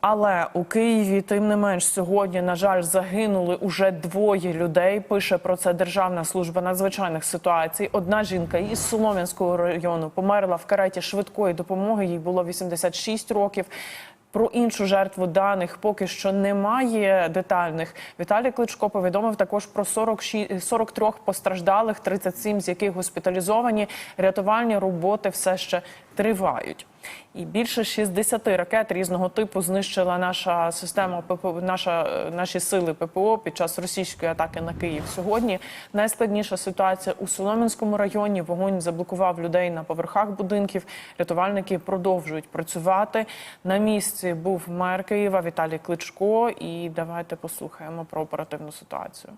Але у Києві, тим не менш, сьогодні, на жаль, загинули уже двоє людей. Пише про це Державна служба надзвичайних ситуацій. Одна жінка із Солом'янського району померла в кареті швидкої допомоги. Їй було 86 років. Про іншу жертву даних поки що немає детальних. Віталій Кличко повідомив також про 46, 43 постраждалих, 37 з яких госпіталізовані. Рятувальні роботи все ще тривають. І більше 60 ракет різного типу знищила наша система ППО, наша, е, наші сили ППО під час російської атаки на Київ. Сьогодні найскладніша ситуація у Солом'янському районі. Вогонь заблокував людей на поверхах будинків. Рятувальники продовжують працювати. На місці був мер Києва Віталій Кличко. І давайте послухаємо про оперативну ситуацію.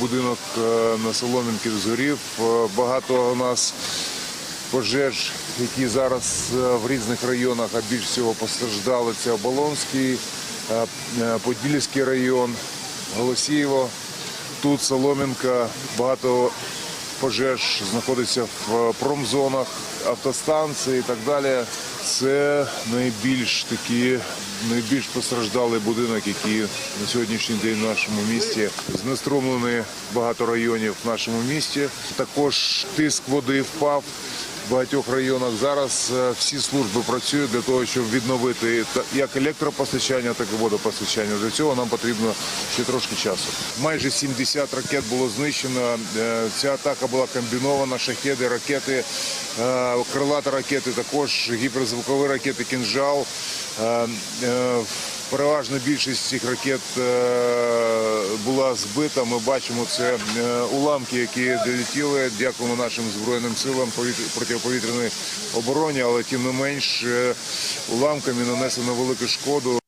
Будинок е, на Солом'янки згорів. Е, Багато у нас пожеж, які зараз е, в різних районах, а більш всього постраждали. Це Оболонський, е, е, Подільський район, Голосіїво. Тут Солом'янка, багато пожеж знаходиться в промзонах, автостанції і так далі. Це найбільш такі, найбільш постраждалий будинок, який на сьогоднішній день в нашому місті знеструмлені багато районів в нашому місті. Також тиск води впав в багатьох районах. Зараз е, всі служби працюють для того, щоб відновити як електропостачання, так і водопостачання. Для цього нам потрібно ще трошки часу. Майже 70 ракет було знищено. Е, Ця атака була комбінована. Шахеди, ракети, е, крилата ракети, також гіперзвукові ракети «Кінжал». Переважна більшість цих ракет е, була збита. Ми бачимо це е, уламки, які долетіли. Дякуємо нашим збройним силам протиповітряної обороні, але тим не менш е, уламками нанесено велику шкоду.